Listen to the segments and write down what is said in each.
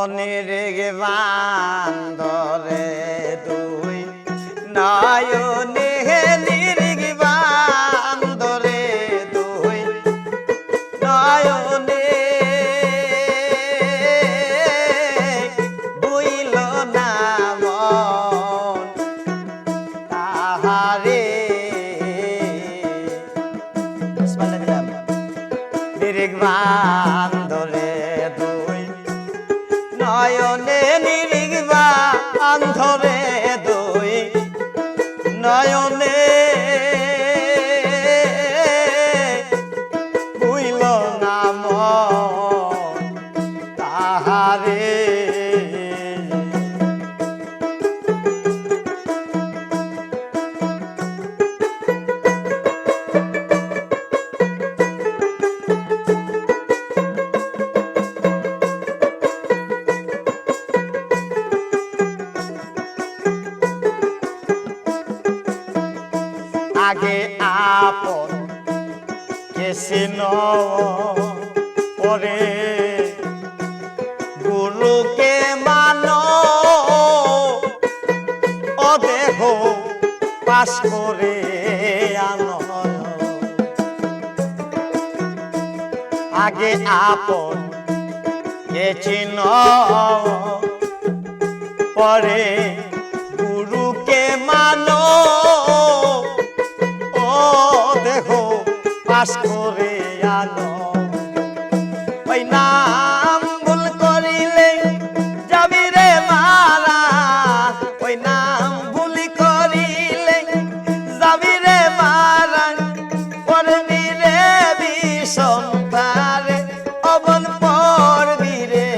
হনিরে গে বান্দরে দুই নয়নে নিরিগি বান্দরে আগে আপন, কেসিন পরে। গুরুকে মান, অদেহ পাশ করে আনো। আগে আপন কে চিন পরে। গুরুকে মানো পাশ করে আনো ওই নাম ভুল করিলে যাবি রে মারা ওই নাম ভুল করিলে যাবি রে মারা পড়বি রে বিষন্তারে অবন পড়বি রে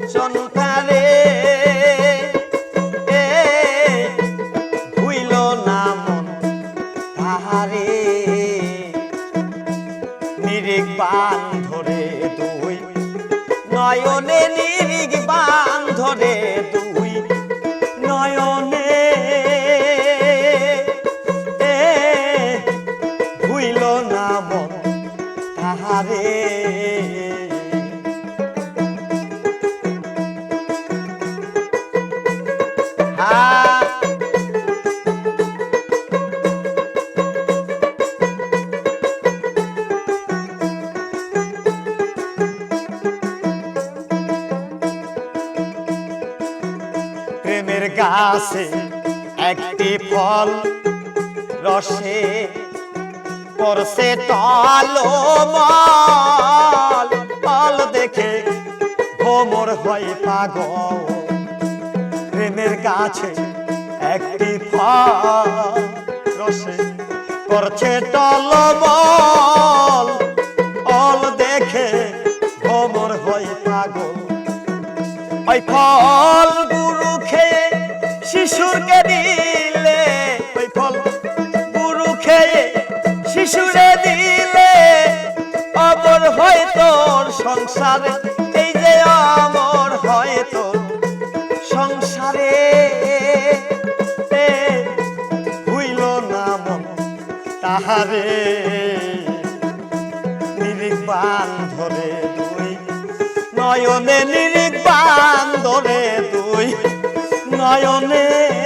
বিষন্তারে ভুইল নাম তাহারে। বান ধরে দুই নয়নে নিরিগ বান ধরে দুই নয়নে ভুইল নাম তাহারে। হ্যাঁ প্রেমের গাছে একটি ফল রসে করছে টল ফল দেখে ভোমর হয় পাগল। প্রেমের গাছে একটি ফল রসে করছে টল অল দেখে ভোমর হয় পাগল। ওই ফল শিশুরকে দিলে, ওই ফল গুরু খেয়ে শিশুরে দিলে, অমর হয় তোর সংসারে, এই যে অমর হয় তোর সংসারে। হইল নাম তাহারে নিরিক বান ধরে দুই নয়নে নিরিক বান ধরে দুই নয়নে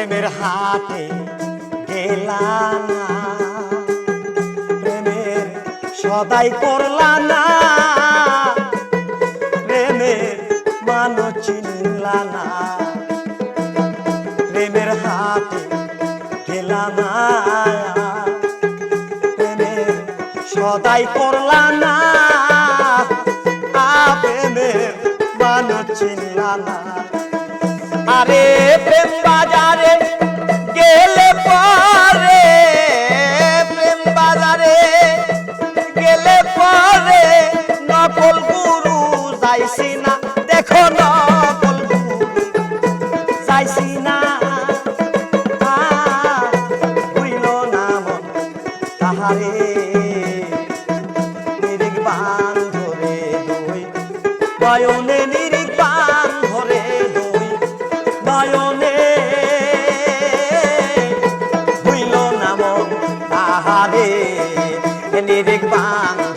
প্রেমের হাতে গেলাম না। প্রেমের সদাই করলা না। প্রেমের মানো চিনলা না। প্রেমের হাতে গেলাম না। প্রেমের সদাই করলা না। প্রেমের মানো চিনলা না। আরে প্রেম বাজারে গেলে পরে, প্রেম বাজারে গেলে পরে, নকল গুরু যাইছি না, দেখো নকল গুরু যাইছি না। হইল না মন তাহারে। নিরিক বান ধরে দুই নয়নে মন নিরিক বান